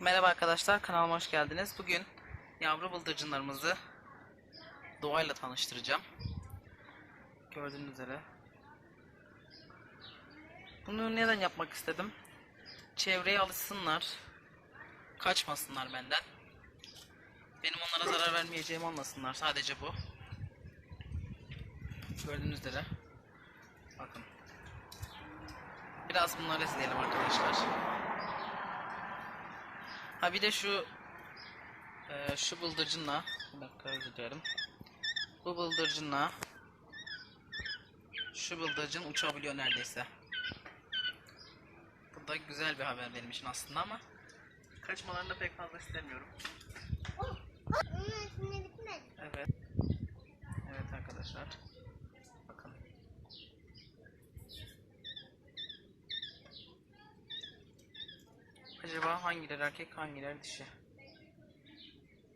Merhaba arkadaşlar kanalıma hoş geldiniz. Bugün yavru bıldırcınlarımızı doğayla tanıştıracağım. Gördüğünüz üzere. Bunu neden yapmak istedim? Çevreye alışsınlar. Kaçmasınlar benden. Benim onlara zarar vermeyeceğimi anlasınlar. Sadece bu. Gördüğünüz üzere. Bakın. Biraz bunları izleyelim arkadaşlar. Ha bir de şu e, şu bıldırcınla bir dakika özür. Bu bıldırcınla şu bıldırcın uçabiliyor neredeyse. Bu da güzel bir haber benim için aslında ama kaçmalarını da pek fazla istemiyorum. Evet. Evet arkadaşlar. Acaba hangileri erkek hangileri dişi?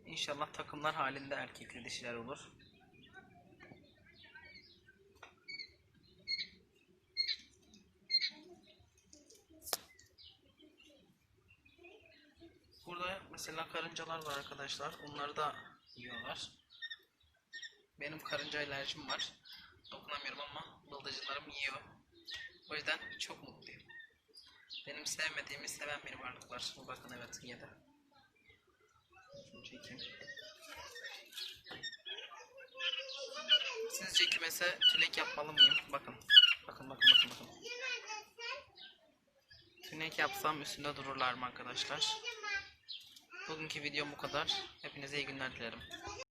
İnşallah takımlar halinde erkekli dişiler olur. Burada mesela karıncalar var arkadaşlar. Onları da yiyorlar. Benim karınca alerjim var. Dokunamıyorum ama bıldırcınlarım yiyor. O yüzden çok mutluyum. Benim sevmediğimi seven bir varlıklar. Bakın evet yedi. Şunu çekeyim. Sizce kümese tünek yapmalı mıyım? Bakın. Bakın bakın bakın bakın. Tünek yapsam üstünde dururlar mı arkadaşlar? Bugünkü videom bu kadar. Hepinize iyi günler dilerim.